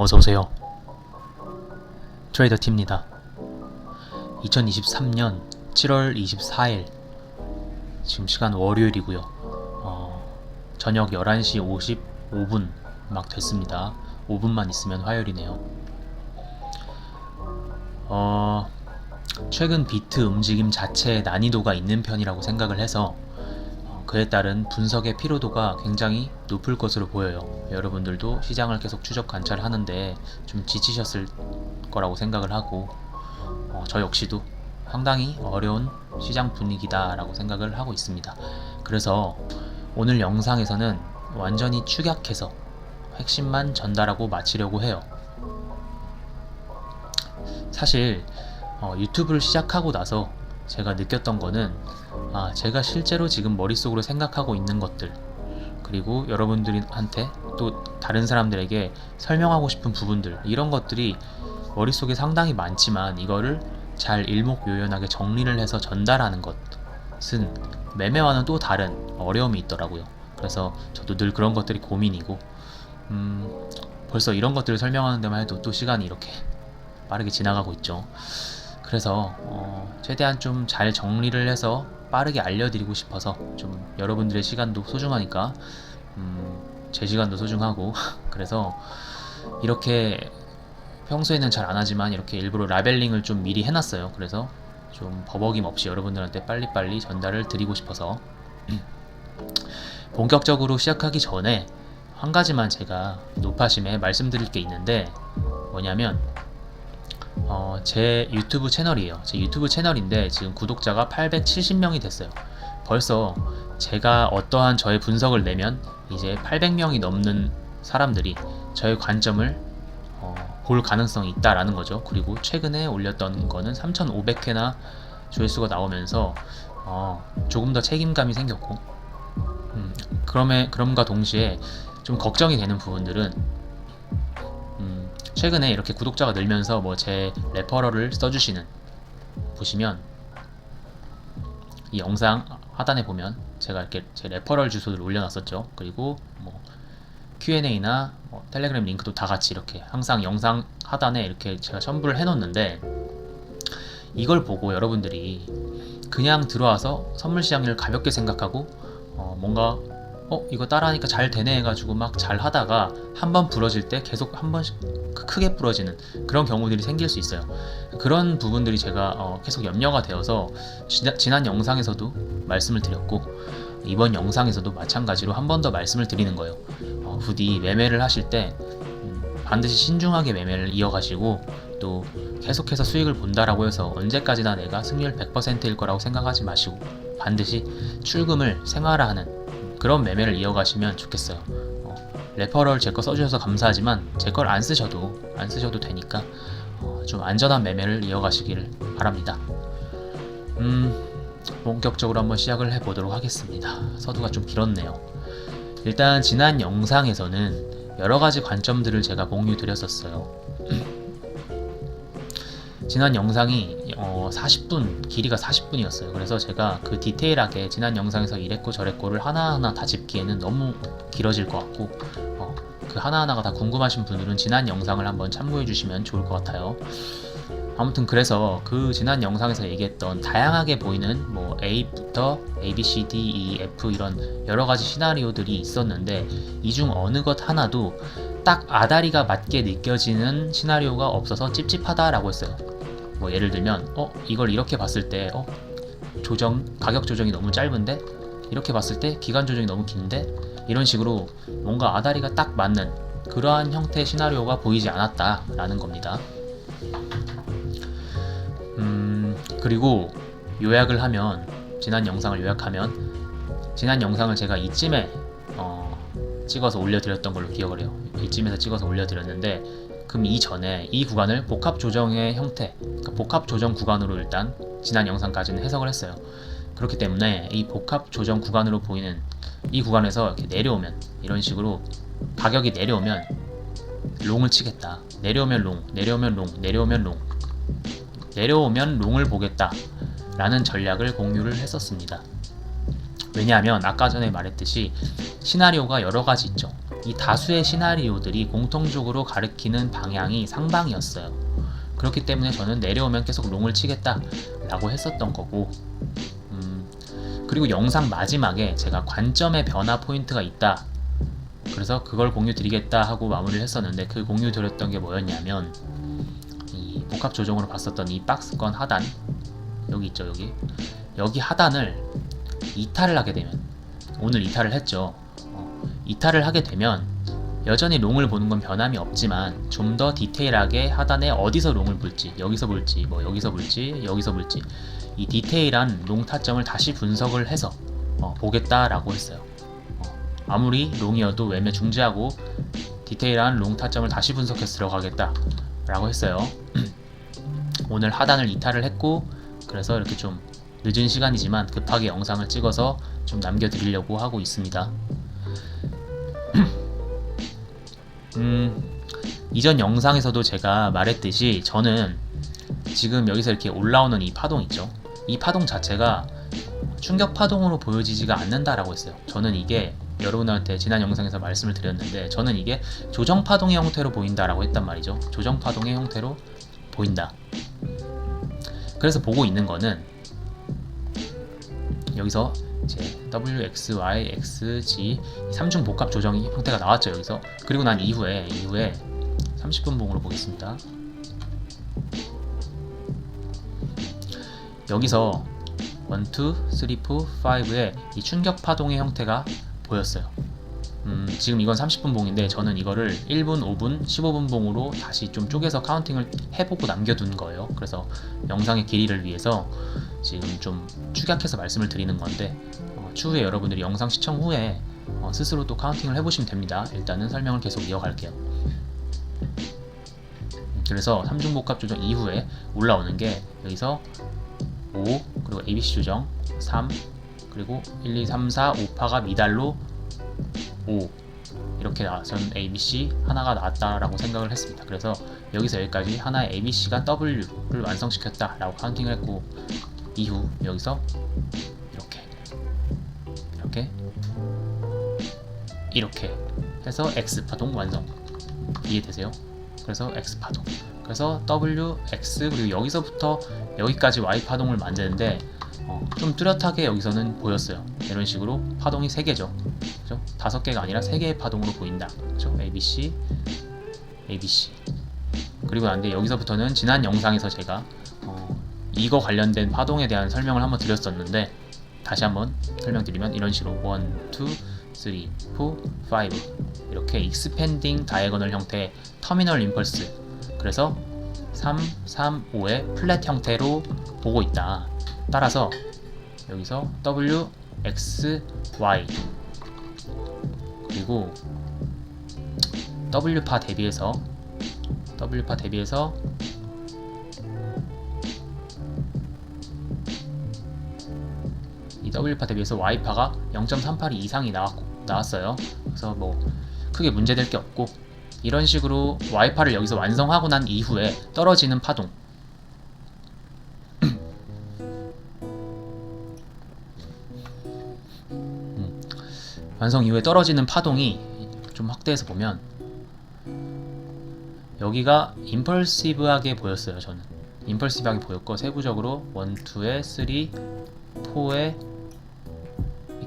어서오세요. 트레이더 팀입니다. 2023년 7월 24일, 지금 시간 월요일이고요. 어, 저녁 11시 55분 막 됐습니다. 5분만 있으면 화요일이네요. 어, 최근 비트 움직임 자체의 난이도가 있는 편이라고 생각을 해서 어, 그에 따른 분석의 피로도가 굉장히 높을 것으로 보여요. 여러분들도 시장을 계속 추적 관찰하는데 좀 지치셨을 거라고 생각을 하고 어, 저 역시도 상당히 어려운 시장 분위기다라고 생각을 하고 있습니다. 그래서 오늘 영상에서는 완전히 축약해서 핵심만 전달하고 마치려고 해요. 사실 어, 유튜브를 시작하고 나서 제가 느꼈던 거는 아, 제가 실제로 지금 머릿속으로 생각하고 있는 것들 그리고 여러분들한테 또 다른 사람들에게 설명하고 싶은 부분들 이런 것들이 머릿속에 상당히 많지만 이거를 잘 일목요연하게 정리를 해서 전달하는 것은 매매와는 또 다른 어려움이 있더라고요. 그래서 저도 늘 그런 것들이 고민이고 음, 벌써 이런 것들을 설명하는 데만 해도 또 시간이 이렇게 빠르게 지나가고 있죠. 그래서 어, 최대한 좀 잘 정리를 해서 빠르게 알려드리고 싶어서 좀 여러분들의 시간도 소중하니까 음, 제 시간도 소중하고 그래서 이렇게 평소에는 잘 안 하지만 이렇게 일부러 라벨링을 좀 미리 해놨어요. 그래서 좀 버벅임 없이 여러분들한테 빨리빨리 전달을 드리고 싶어서 본격적으로 시작하기 전에 한 가지만 제가 높아심에 말씀드릴 게 있는데 뭐냐면 어, 제 유튜브 채널이에요. 제 유튜브 채널인데 지금 구독자가 870명이 됐어요. 벌써 제가 어떠한 저의 분석을 내면 이제 800명이 넘는 사람들이 저의 관점을 어, 볼 가능성이 있다라는 거죠. 그리고 최근에 올렸던 거는 3,500회나 조회수가 나오면서 어, 조금 더 책임감이 생겼고 음, 그럼에 그럼과 동시에 좀 걱정이 되는 부분들은 음, 최근에 이렇게 구독자가 늘면서 뭐 제 레퍼럴을 써주시는 보시면 이 영상 하단에 보면 제가 이렇게 제 레퍼럴 주소를 올려놨었죠. 그리고 뭐 Q&A나 뭐 텔레그램 링크도 다 같이 이렇게 항상 영상 하단에 이렇게 제가 첨부를 해놓는데 이걸 보고 여러분들이 그냥 들어와서 선물 시장을 가볍게 생각하고 어, 뭔가 어 이거 따라하니까 잘 되네 해가지고 막 잘 하다가 한 번 부러질 때 계속 한 번씩 크- 크게 부러지는 그런 경우들이 생길 수 있어요. 그런 부분들이 제가 어, 계속 염려가 되어서 지난, 지난 영상에서도 말씀을 드렸고 이번 영상에서도 마찬가지로 한 번 더 말씀을 드리는 거예요. 어, 부디 매매를 하실 때 음, 반드시 신중하게 매매를 이어가시고 또 계속해서 수익을 본다라고 해서 언제까지나 내가 승률 100%일 거라고 생각하지 마시고 반드시 출금을 생활화하는 그런 매매를 이어가시면 좋겠어요. 어, 레퍼럴 제 거 써주셔서 감사하지만 제 걸 안 쓰셔도 안 쓰셔도 되니까 어, 좀 안전한 매매를 이어가시기를 바랍니다. 음, 본격적으로 한번 시작을 해보도록 하겠습니다. 서두가 좀 길었네요. 일단 지난 영상에서는 여러 가지 관점들을 제가 공유 드렸었어요. 지난 영상이 어, 40분 길이가 40분이었어요. 그래서 제가 그 디테일하게 지난 영상에서 이랬고 저랬고를 하나하나 다 짚기에는 너무 길어질 것 같고 어, 그 하나하나가 다 궁금하신 분들은 지난 영상을 한번 참고해 주시면 좋을 것 같아요. 아무튼 그래서 그 지난 영상에서 얘기했던 다양하게 보이는 뭐 A부터 A, B, C, D, E, F 이런 여러 가지 시나리오들이 있었는데 이 중 어느 것 하나도 딱 아다리가 맞게 느껴지는 시나리오가 없어서 찝찝하다라고 했어요. 뭐 예를 들면 어 이걸 이렇게 봤을 때 어 조정 가격 조정이 너무 짧은데 이렇게 봤을 때 기간 조정이 너무 긴데 이런 식으로 뭔가 아다리가 딱 맞는 그러한 형태의 시나리오가 보이지 않았다라는 겁니다. 음 그리고 요약을 하면 지난 영상을 요약하면 지난 영상을 제가 이쯤에 어, 찍어서 올려드렸던 걸로 기억을 해요. 이쯤에서 찍어서 올려드렸는데 그럼 이전에 이 구간을 복합 조정의 형태, 그러니까 복합 조정 구간으로 일단 지난 영상까지는 해석을 했어요. 그렇기 때문에 이 복합 조정 구간으로 보이는 이 구간에서 이렇게 내려오면 이런 식으로 가격이 내려오면 롱을 치겠다. 내려오면 롱, 내려오면 롱, 내려오면 롱, 내려오면 롱을 보겠다. 라는 전략을 공유를 했었습니다. 왜냐하면 아까 전에 말했듯이 시나리오가 여러 가지 있죠. 이 다수의 시나리오들이 공통적으로 가리키는 방향이 상방이었어요. 그렇기 때문에 저는 내려오면 계속 롱을 치겠다 라고 했었던 거고, 음, 그리고 영상 마지막에 제가 관점의 변화 포인트가 있다. 그래서 그걸 공유 드리겠다 하고 마무리를 했었는데 그 공유 드렸던 게 뭐였냐면 이 복합 조정으로 봤었던 이 박스권 하단 여기 있죠 여기 여기 하단을 이탈을 하게 되면 오늘 이탈을 했죠. 어, 이탈을 하게 되면 여전히 롱을 보는 건 변함이 없지만 좀 더 디테일하게 하단에 어디서 롱을 볼지 여기서 볼지 뭐 여기서 볼지 여기서 볼지 이 디테일한 롱 타점을 다시 분석을 해서 어, 보겠다라고 했어요. 어, 아무리 롱이어도 외매 중지하고 디테일한 롱 타점을 다시 분석해서 들어가겠다라고 했어요. 오늘 하단을 이탈을 했고 그래서 이렇게 좀 늦은 시간이지만 급하게 영상을 찍어서 좀 남겨드리려고 하고 있습니다. 음, 이전 영상에서도 제가 말했듯이 저는 지금 여기서 이렇게 올라오는 이 파동 있죠. 이 파동 자체가 충격 파동으로 보여지지가 않는다라고 했어요. 저는 이게 여러분한테 지난 영상에서 말씀을 드렸는데 저는 이게 조정 파동의 형태로 보인다라고 했단 말이죠. 조정 파동의 형태로 보인다. 그래서 보고 있는 거는 여기서 이제 W, X, Y, X, G 3중 복합 조정 형태가 나왔죠 여기서. 그리고 난 이후에 이후에 30분 봉으로 보겠습니다. 여기서 1, 2, 3, 4, 5의 이 충격 파동의 형태가 보였어요. 음, 지금 이건 30분 봉인데 저는 이거를 1분, 5분, 15분 봉으로 다시 좀 쪼개서 카운팅을 해보고 남겨둔 거예요. 그래서 영상의 길이를 위해서 지금 좀 축약해서 말씀을 드리는 건데 어, 추후에 여러분들이 영상 시청 후에 어, 스스로 또 카운팅을 해보시면 됩니다. 일단은 설명을 계속 이어갈게요. 그래서 3중 복합 조정 이후에 올라오는 게 여기서 5 그리고 ABC 조정 3 그리고 1, 2, 3, 4, 5파가 미달로 5 이렇게 나, 전 ABC 하나가 나왔다라고 생각을 했습니다. 그래서 여기서 여기까지 하나의 ABC가 W를 완성시켰다라고 카운팅을 했고 이후 여기서 이렇게 이렇게 이렇게 해서 X 파동 완성 이해되세요? 그래서 X 파동 그래서 W, X 그리고 여기서부터 여기까지 Y 파동을 만드는데 어, 좀 뚜렷하게 여기서는 보였어요. 이런 식으로 파동이 3개죠. 그죠? 5개가 아니라 3개의 파동으로 보인다. 그죠? ABC, ABC. 그리고 난데 여기서부터는 지난 영상에서 제가 어, 이거 관련된 파동에 대한 설명을 한번 드렸었는데 다시 한번 설명드리면 이런 식으로 1, 2, 3, 4, 5 이렇게 익스펜딩 다이아고널 형태의 터미널 임펄스 그래서 3, 3, 5의 플랫 형태로 보고 있다. 따라서 여기서 W, X, Y 그리고 W파 대비해서 W파 대비해서 이 W파 대비해서 Y파가 0.382 이상이 나왔고, 나왔어요. 그래서 뭐 크게 문제될 게 없고 이런 식으로 Y파를 여기서 완성하고 난 이후에 떨어지는 파동. 완성 이후에 떨어지는 파동이 좀 확대해서 보면 여기가 임펄시브하게 보였어요 저는. 임펄시브하게 보였고 세부적으로 1, 2에 3, 4에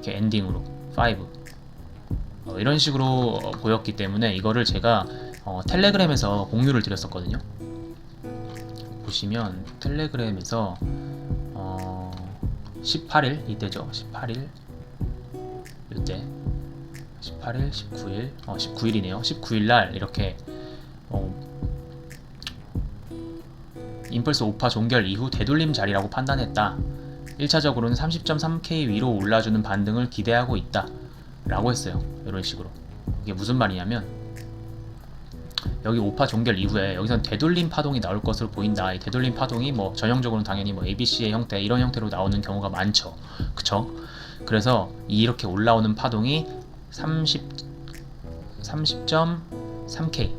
이렇게 엔딩으로 5 어, 이런 식으로 어, 보였기 때문에 이거를 제가 어, 텔레그램에서 공유를 드렸었거든요 보시면 텔레그램에서 어, 18일 이때죠 18일 이때 18일, 19일, 어 19일이네요. 19일 날 이렇게 어, 임펄스 5파 종결 이후 되돌림 자리라고 판단했다. 1차적으로는 30.3K 위로 올라주는 반등을 기대하고 있다. 라고 했어요. 이런 식으로. 이게 무슨 말이냐면 여기 5파 종결 이후에 여기선 되돌림 파동이 나올 것으로 보인다. 이 되돌림 파동이 뭐 전형적으로 당연히 뭐 ABC의 형태 이런 형태로 나오는 경우가 많죠. 그쵸? 그래서 이렇게 올라오는 파동이 30 30.3K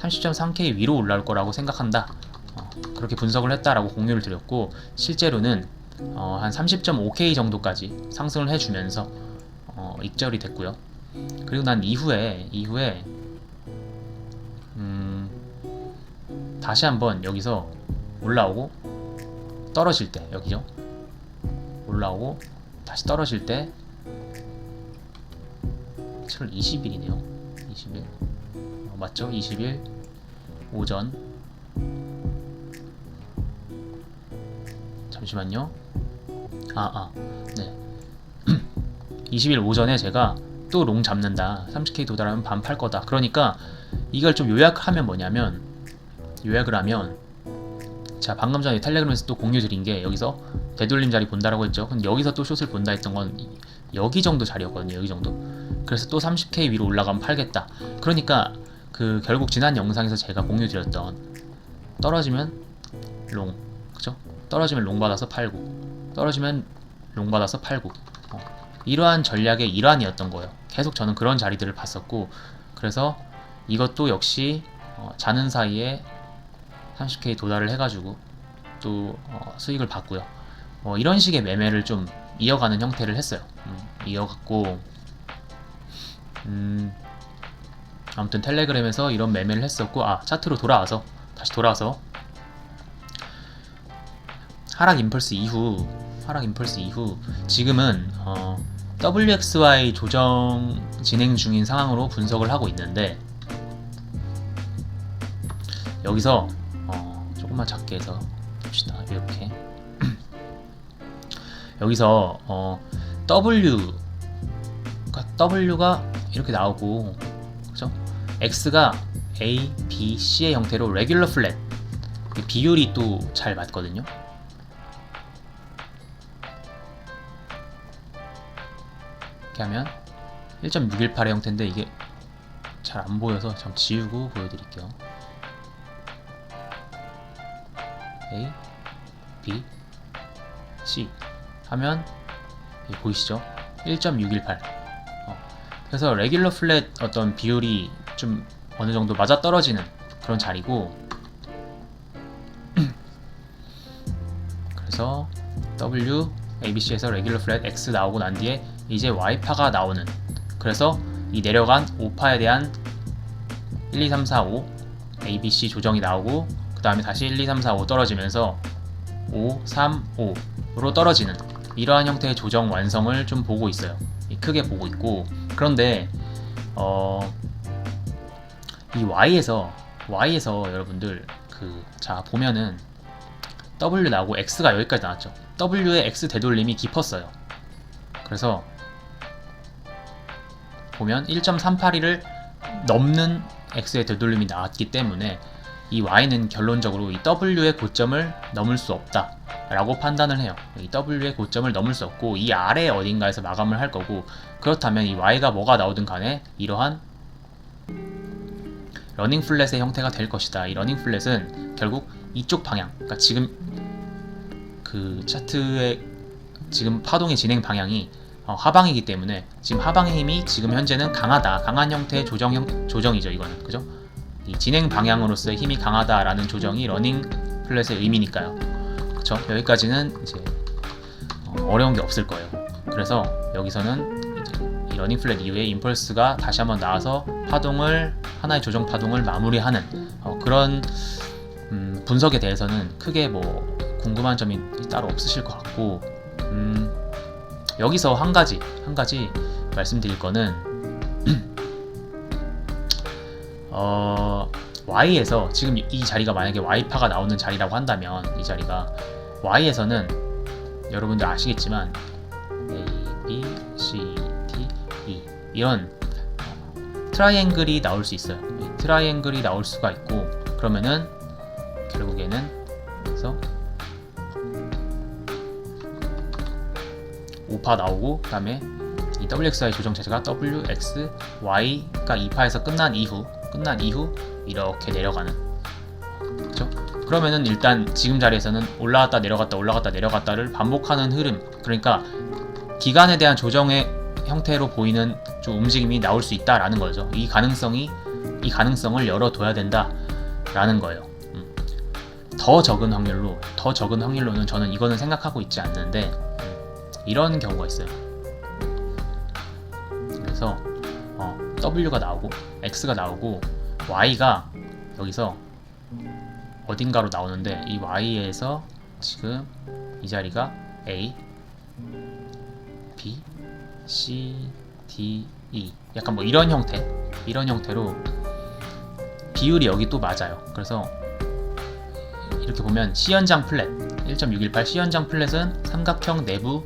30.3K 위로 올라올 거라고 생각한다. 어, 그렇게 분석을 했다라고 공유를 드렸고 실제로는 어, 한 30.5K 정도까지 상승을 해주면서 어, 익절이 됐고요. 그리고 난 이후에 이후에 음 다시 한번 여기서 올라오고 떨어질 때 여기죠 올라오고 다시 떨어질 때 7월 20일이네요. 20일. 어, 맞죠? 20일 오전 잠시만요. 아 아 네. 20일 오전에 제가 또 롱 잡는다. 30K 도달하면 반 팔 거다. 그러니까 이걸 좀 요약하면 뭐냐면 요약을 하면 자 방금 전에 텔레그램에서 또 공유 드린 게 여기서 되돌림 자리 본다라고 했죠. 근데 여기서 또 숏을 본다 했던 건 여기 정도 자리였거든요. 여기 정도. 그래서 또 30K 위로 올라가면 팔겠다. 그러니까 그 결국 지난 영상에서 제가 공유 드렸던 떨어지면 롱. 그죠 떨어지면 롱 받아서 팔고 떨어지면 롱 받아서 팔고 어, 이러한 전략의 일환이었던 거예요 계속 저는 그런 자리들을 봤었고 그래서 이것도 역시 어, 자는 사이에 30K 도달을 해가지고 또 어, 수익을 봤고요. 뭐 이런 식의 매매를 좀 이어가는 형태를 했어요. 음, 이어갔고 음, 아무튼 텔레그램에서 이런 매매를 했었고 아 차트로 돌아와서 다시 돌아와서 하락 임펄스 이후 하락 임펄스 이후 지금은 어, WXY 조정 진행 중인 상황으로 분석을 하고 있는데 여기서 어, 조금만 작게 해서 봅시다 이렇게 여기서 어, W W가 이렇게 나오고 그죠? X가 A, B, C의 형태로 레귤러 플랫 비율이 또 잘 맞거든요. 이렇게 하면 1.618의 형태인데 이게 잘 안 보여서 좀 지우고 보여드릴게요. A, B, C 하면 보이시죠? 1.618 어, 그래서 레귤러 플랫 어떤 비율이 좀 어느 정도 맞아 떨어지는 그런 자리고 그래서 W, ABC에서 레귤러 플랫 X 나오고 난 뒤에 이제 Y파가 나오는 그래서 이 내려간 5파에 대한 1, 2, 3, 4, 5 ABC 조정이 나오고 그 다음에 다시 1, 2, 3, 4, 5 떨어지면서 5, 3, 5로 떨어지는 이러한 형태의 조정 완성을 좀 보고 있어요. 크게 보고 있고 그런데 어, 이 Y에서 Y에서 여러분들 그 자 보면은 W 나오고 X가 여기까지 나왔죠. W의 X 되돌림이 깊었어요. 그래서 보면 1.382를 넘는 X의 되돌림이 나왔기 때문에 이 Y는 결론적으로 이 W의 고점을 넘을 수 없다 라고 판단을 해요. 이 W의 고점을 넘을 수 없고 이 아래 어딘가에서 마감을 할 거고 그렇다면 이 Y가 뭐가 나오든 간에 이러한 러닝 플랫의 형태가 될 것이다. 이 러닝 플랫은 결국 이쪽 방향 그러니까 지금 그 차트의 지금 파동의 진행 방향이 어, 하방이기 때문에 지금 하방의 힘이 지금 현재는 강하다 강한 형태의 조정 형, 조정이죠 이거는 그죠 이 진행 방향으로서의 힘이 강하다라는 조정이 러닝 플랫의 의미니까요. 그쵸? 여기까지는 이제 어, 려운 게 없을 거예요. 그래서 여기서는 이제 이 러닝 플랫 이후에 임펄스가 다시 한번 나와서 파동을 하나의 조정 파동을 마무리하는 어, 그런 음, 분석에 대해서는 크게 뭐 궁금한 점이 따로 없으실 것 같고 음, 여기서 한 가지 한 가지 말씀드릴 거는 어, Y에서 지금 이 자리가 만약에 Y파가 나오는 자리라고 한다면 이 자리가 Y에서는 여러분들 아시겠지만 A, B, C, D, E 이런 어, 트라이앵글이 나올 수 있어요. 이 트라이앵글이 나올 수가 있고 그러면은 결국에는 그래서 5파 나오고 그 다음에 이 WXY 조정 체제가 WX, Y가 2파에서 끝난 이후 끝난 이후 이렇게 내려가는 그죠? 그러면은 일단 지금 자리에서는 올라갔다 내려갔다 올라갔다 내려갔다를 반복하는 흐름 그러니까 기간에 대한 조정의 형태로 보이는 좀 움직임이 나올 수 있다라는 거죠. 이 가능성이 이 가능성을 열어둬야 된다라는 거예요. 음. 더 적은 확률로 더 적은 확률로는 저는 이거는 생각하고 있지 않는데 음, 이런 경우가 있어요. 그래서 어, W가 나오고 X가 나오고 Y가 여기서 어딘가로 나오는데 이 Y에서 지금 이 자리가 A, B, C, D, E 약간 뭐 이런 형태 이런 형태로 비율이 여기 또 맞아요. 그래서 이렇게 보면 C연장 플랫 1.618 C연장 플랫은 삼각형 내부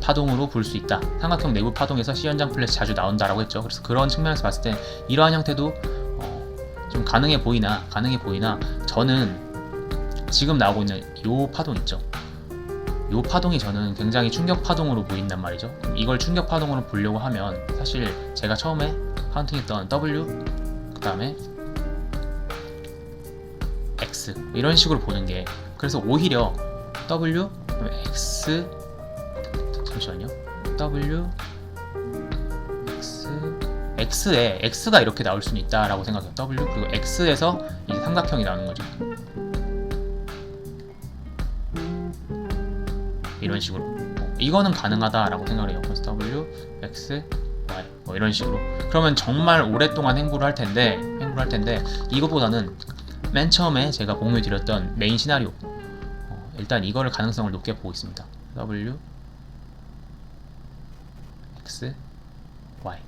파동으로 볼 수 있다. 삼각형 내부 파동에서 C연장 플랫이 자주 나온다라고 했죠. 그래서 그런 측면에서 봤을 때 이러한 형태도 어, 좀 가능해 보이나 가능해 보이나 저는 지금 나오고 있는 요 파동 있죠. 요 파동이 저는 굉장히 충격 파동으로 보인단 말이죠. 이걸 충격 파동으로 보려고 하면 사실 제가 처음에 카운팅했던 W 그 다음에 X 이런 식으로 보는 게 그래서 오히려 W X 잠시만요. W X X에 X가 이렇게 나올 수는 있다라고 생각해요. W 그리고 X에서 이제 삼각형이 나오는 거죠. 이런 식으로. 어, 이거는 가능하다라고 생각을 해요. 그래서 W X Y. 뭐 이런 식으로. 그러면 정말 오랫동안 행보를 할 텐데 행보를 할 텐데 이거보다는 맨 처음에 제가 공유 드렸던 메인 시나리오. 어, 일단 이거를 가능성을 높게 보고 있습니다. W Y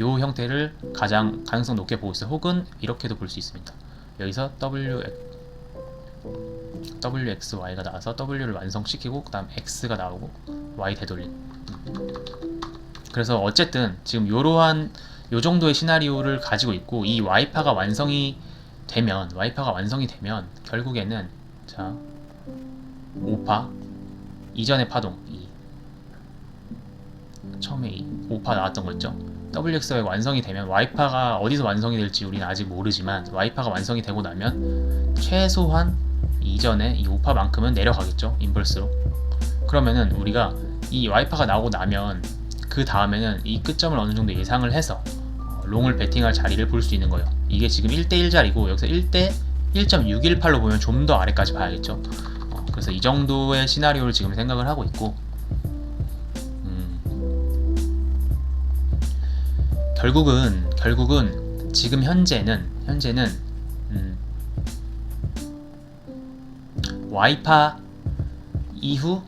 요 형태를 가장 가능성 높게 보고 있어요. 혹은 이렇게도 볼 수 있습니다. 여기서 W X Y가 나와서 W를 완성시키고 그 다음 X가 나오고 Y 되돌림. 그래서 어쨌든 지금 요러한 요 정도의 시나리오를 가지고 있고 이 Y파가 완성이 되면 와이파가 완성이 되면 결국에는 자 5파 이전의 파동 2 처음에 2 5파 나왔던 거 있죠 WX가 완성이 되면 와이파가 어디서 완성이 될지 우리는 아직 모르지만 와이파가 완성이 되고 나면 최소한 이전에 이 5파만큼은 내려가겠죠 임펄스로 그러면은 우리가 이 와이파가 나오고 나면 그 다음에는 이 끝점을 어느 정도 예상을 해서 어, 롱을 베팅할 자리를 볼 수 있는 거예요. 이게 지금 1대1 자리고 여기서 1대 1.618로 보면 좀 더 아래까지 봐야겠죠. 어, 그래서 이 정도의 시나리오를 지금 생각을 하고 있고 결국은 결국은 지금 현재는 현재는 음, 와이파 이후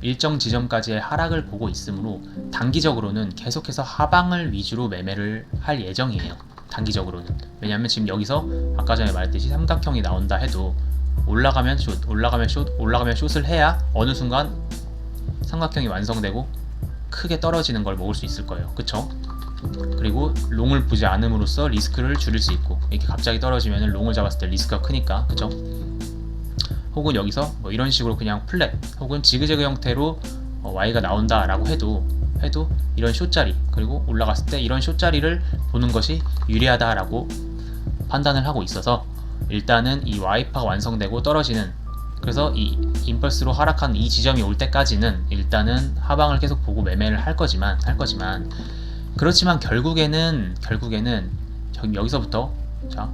일정 지점까지의 하락을 보고 있으므로 단기적으로는 계속해서 하방을 위주로 매매를 할 예정이에요. 단기적으로는. 왜냐하면 지금 여기서 아까 전에 말했듯이 삼각형이 나온다 해도 올라가면 숏, 올라가면 숏, 올라가면 숏을 해야 어느 순간 삼각형이 완성되고 크게 떨어지는 걸 먹을 수 있을 거예요. 그쵸? 그리고 롱을 보지 않음으로써 리스크를 줄일 수 있고 이렇게 갑자기 떨어지면 롱을 잡았을 때 리스크가 크니까 그쵸? 혹은 여기서 뭐 이런 식으로 그냥 플랫 혹은 지그재그 형태로 어, Y가 나온다라고 해도 해도 이런 숏자리 그리고 올라갔을 때 이런 숏자리를 보는 것이 유리하다라고 판단을 하고 있어서 일단은 이 Y파가 완성되고 떨어지는 그래서 이 임펄스로 하락한 이 지점이 올 때까지는 일단은 하방을 계속 보고 매매를 할 거지만 할 거지만 그렇지만 결국에는 결국에는 저- 여기서부터 자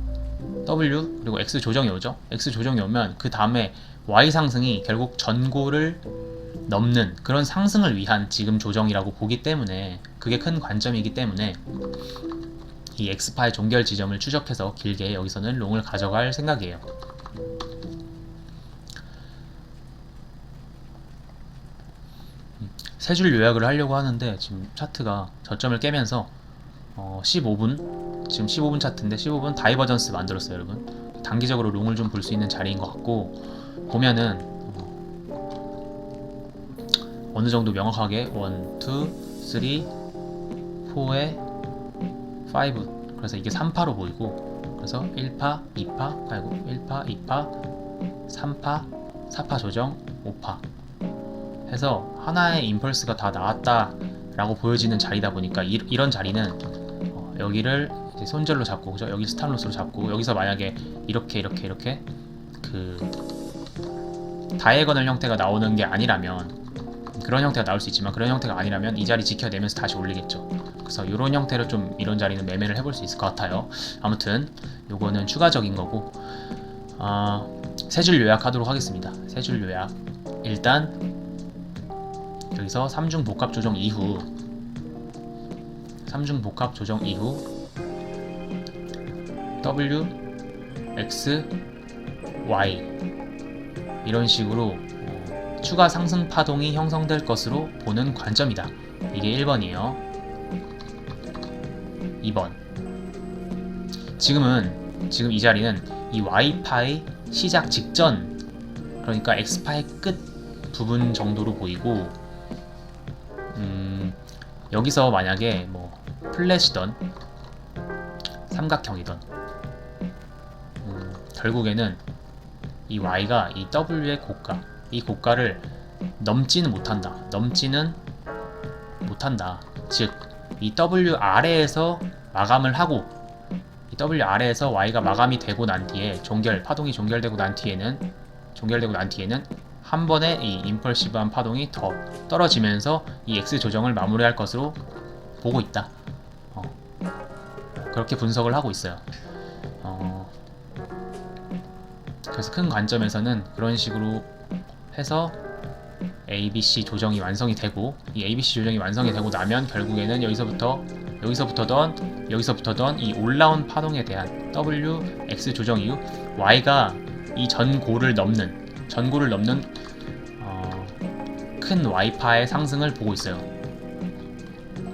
W 그리고 X 조정이 오죠. X 조정이 오면 그 다음에 Y 상승이 결국 전고를 넘는 그런 상승을 위한 지금 조정이라고 보기 때문에 그게 큰 관점이기 때문에 이 X파의 종결 지점을 추적해서 길게 여기서는 롱을 가져갈 생각이에요. 세 줄 요약을 하려고 하는데 지금 차트가 저점을 깨면서 어, 15분 지금 15분 차트인데 15분 다이버전스 만들었어요 여러분. 단기적으로 롱을 좀 볼 수 있는 자리인 것 같고 보면은 어, 어느 정도 명확하게 1, 2, 3, 4에 5 그래서 이게 3파로 보이고 그래서 1파, 2파, 아이고 1파, 2파, 3파, 4파 조정, 5파 해서 하나의 임펄스가 다 나왔다라고 보여지는 자리다 보니까 이, 이런 자리는 어, 여기를 손절로 잡고 그죠? 여기 스탑로스로 잡고 여기서 만약에 이렇게 이렇게 이렇게 그 다이애거널 형태가 나오는 게 아니라면 그런 형태가 나올 수 있지만 그런 형태가 아니라면 이 자리 지켜내면서 다시 올리겠죠. 그래서 이런 형태로 좀 이런 자리는 매매를 해볼 수 있을 것 같아요. 아무튼 요거는 추가적인 거고 어, 세줄 요약하도록 하겠습니다. 세 줄 요약. 일단 여기서 3중 복합 조정 이후 3중 복합 조정 이후 W, X, Y 이런 식으로 어, 추가 상승 파동이 형성될 것으로 보는 관점이다. 이게 1번이에요. 2번. 지금은 지금 이 자리는 이 Y파의 시작 직전 그러니까 X파의 끝 부분 정도로 보이고 음, 여기서 만약에 뭐 플랫이던 삼각형이던 음, 결국에는 이 y가 이 w의 고가 이 고가를 넘지는 못한다. 넘지는 못한다. 즉 이 w 아래에서 마감을 하고 이 w 아래에서 y가 마감이 되고 난 뒤에 종결 파동이 종결되고 난 뒤에는 종결되고 난 뒤에는 한 번에 이 임펄시브한 파동이 더 떨어지면서 이 x 조정을 마무리할 것으로 보고 있다. 어, 그렇게 분석을 하고 있어요. 어, 그래서 큰 관점에서는 그런 식으로 해서 ABC 조정이 완성이 되고 이 ABC 조정이 완성이 되고 나면 결국에는 여기서부터 여기서부터던 여기서부터던 이 올라온 파동에 대한 W, X 조정 이후 Y가 이 전고를 넘는 전고를 넘는 어, 큰 Y파의 상승을 보고 있어요.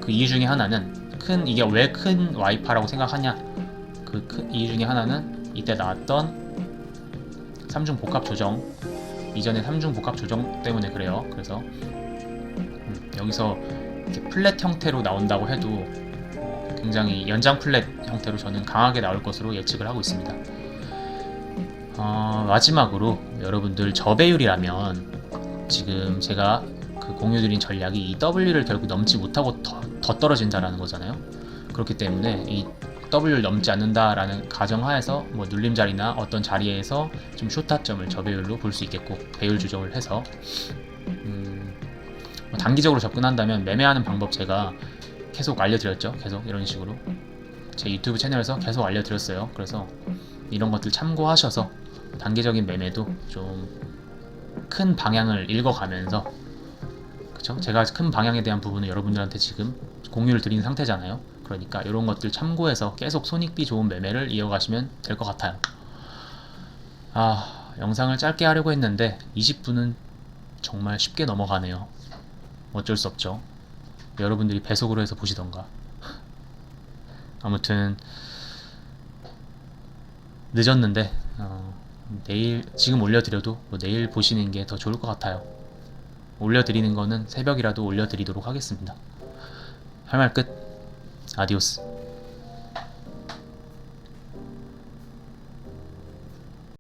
그 이유 중에 하나는 큰 이게 왜큰 Y파라고 생각하냐? 그 큰 이유 중에 하나는 이때 나왔던 삼중 복합 조정 이전에 삼중 복합 조정 때문에 그래요. 그래서 음, 여기서 플랫 형태로 나온다고 해도 어, 굉장히 연장 플랫 형태로 저는 강하게 나올 것으로 예측을 하고 있습니다. 어, 마지막으로 여러분들 저배율이라면 지금 제가 그 공유드린 전략이 이 W를 결국 넘지 못하고 더, 더 떨어진다라는 거잖아요. 그렇기 때문에 이 W를 넘지 않는다라는 가정하에서 뭐 눌림 자리나 어떤 자리에서 좀 쇼타점을 저배율로 볼 수 있겠고 배율 조정을 해서 음, 뭐 단기적으로 접근한다면 매매하는 방법 제가 계속 알려드렸죠. 계속 이런 식으로 제 유튜브 채널에서 계속 알려드렸어요. 그래서 이런 것들 참고하셔서 단기적인 매매도 좀 큰 방향을 읽어가면서 그쵸? 제가 큰 방향에 대한 부분은 여러분들한테 지금 공유를 드린 상태잖아요. 그러니까 이런 것들 참고해서 계속 손익비 좋은 매매를 이어가시면 될 것 같아요. 아, 영상을 짧게 하려고 했는데 20분은 정말 쉽게 넘어가네요. 어쩔 수 없죠. 여러분들이 배속으로 해서 보시던가. 아무튼 늦었는데 어, 내일 지금 올려드려도 뭐 내일 보시는 게 더 좋을 것 같아요. 올려드리는 거는 새벽이라도 올려드리도록 하겠습니다. 할 말 끝. 아디오스.